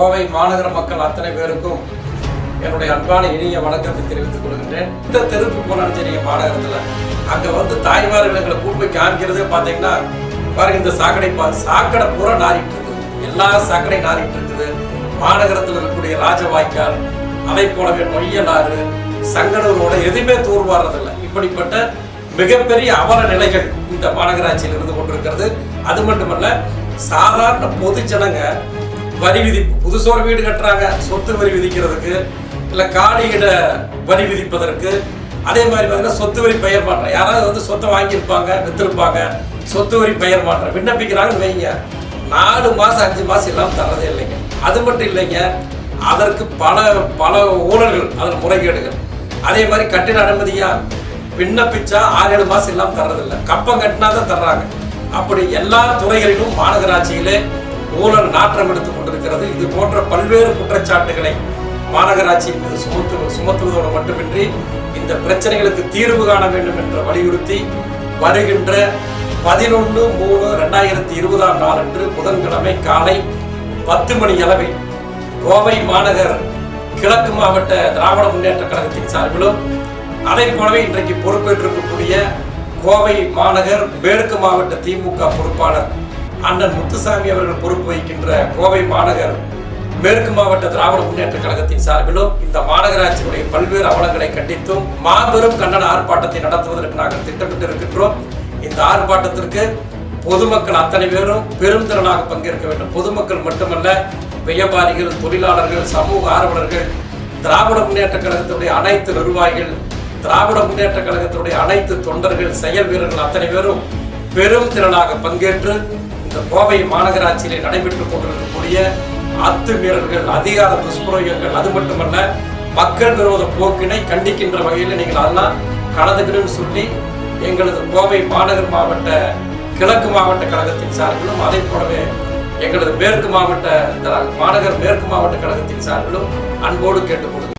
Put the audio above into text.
கோவை மாநகர மக்கள் அத்தனை பேருக்கும் என்னுடைய அன்பான இனிய வணக்கத்தை தெரிவித்துக் கொள்கின்றேன். இந்த தெருப்பு போனாலும் சரி மாநகரத்தில் அங்கே வந்து தாய்மார்கள் எங்களை கூட்டு போய் காமிக்கிறதே பார்த்தீங்கன்னா பாருங்க இந்த சாக்கடை பா சாக்கடை பூரா நாரிட்டு இருக்குது. எல்லா சாக்கடை நாரிட்டு இருக்குது. மாநகரத்தில் இருக்கக்கூடிய ராஜவாய்க்கால் அதை போலவே நொய்யலாறு சங்கடூரோட எதுவுமே தூர்வாரதில்லை இப்படிப்பட்ட மிகப்பெரிய அவல நிலைகள் இந்த மாநகராட்சியில் இருந்து கொண்டிருக்கிறது. அது மட்டுமல்ல சாதாரண பொது ஜனங்க வரி விதிப்பு புதுசா ஒரு வீடு கட்டுறாங்க. சொத்து வரி விதிக்கிறதுக்கு இல்ல காணியிட வரி விதிப்பதற்கு. அதே மாதிரி பார்த்தீங்கன்னா சொத்து வரி பெயர் மாற்றம். யாராவது வந்து சொத்தை வாங்கியிருப்பாங்க வித்திருப்பாங்க சொத்து வரி பெயர் மாற்றம். விண்ணப்பிக்கிறாங்கன்னு வைங்க. நாலு மாசம் அஞ்சு மாசம் இல்லாமல் தர்றதே இல்லைங்க. அது மட்டும் இல்லைங்க. அதற்கு பல பல ஊழல்கள் அதில் முறைகேடுகள். அதே மாதிரி கட்டிட அனுமதியா விண்ணப்பிச்சா ஆறு ஏழு மாசம் இல்லாமல் தர்றதில்லை. கப்பம் கட்டினா தான் தர்றாங்க. அப்படி எல்லா துறைகளிலும் மாநகராட்சியிலே ஊழல் நாற்றம் எடுத்துக் கொண்டிருக்கிறது. இது போன்ற பல்வேறு குற்றச்சாட்டுகளை மாநகராட்சியின் மீது சுமத்து சுமத்துவதோடு மட்டுமின்றி இந்த பிரச்சனைகளுக்கு தீர்வு காண வேண்டும் என்று வலியுறுத்தி வருகின்ற பதினொன்று மூணு ரெண்டாயிரத்தி இருபதாம் நாளன்று புதன்கிழமை காலை பத்து மணி அளவில் கோவை மாநகர் கிழக்கு மாவட்ட திராவிட முன்னேற்ற கழகத்தின் சார்பிலும் அதை போலவே இன்றைக்கு பொறுப்பேற்றிருக்கக்கூடிய கோவை மாநகர் மேற்கு மாவட்ட திமுக பொறுப்பாளர் அண்ணன் முத்துசாமி அவர்கள் பொறுப்பு வகிக்கின்ற கோவை மாநகர் மேற்கு மாவட்ட திராவிட முன்னேற்ற கழகத்தின் சார்பிலும் இந்த மாநகராட்சியினுடைய பல்வேறு அவலங்களை கண்டித்தும் மாபெரும் கண்டன ஆர்ப்பாட்டத்தை நடத்துவதற்கு நாங்கள் திட்டமிட்டு இருக்கின்றோம் இந்த ஆர்ப்பாட்டத்திற்கு பொதுமக்கள் அத்தனை பேரும் பெரும் திறனாக பங்கேற்க வேண்டும். பொதுமக்கள் மட்டுமல்ல வியாபாரிகள் தொழிலாளர்கள் சமூக ஆர்வலர்கள் திராவிட முன்னேற்ற கழகத்துடைய அனைத்து நிர்வாகிகள் திராவிட முன்னேற்ற கழகத்துடைய அனைத்து தொண்டர்கள் செயல் வீரர்கள் அத்தனை பேரும் பெரும் திறனாக பங்கேற்று இந்த கோவை மாநகராட்சியிலே நடைபெற்றுக் கொண்டிருக்கக்கூடிய அத்துமீறல்கள் அதிகார துஷ்பிரயோகங்கள் அது மட்டுமல்ல மக்கள் விரோத போக்கினை கண்டிக்கின்ற வகையில் நீங்கள் அதெல்லாம் கலந்துக்கணும்னு சொல்லி எங்களது கோவை மாநகர் மாவட்ட கிழக்கு மாவட்ட கழகத்தின் சார்பிலும் அதை போலவே எங்களது மேற்கு மாவட்ட மாநகர் மேற்கு மாவட்ட கழகத்தின் சார்பிலும் அன்போடு கேட்டுக்கொள்கிறேன்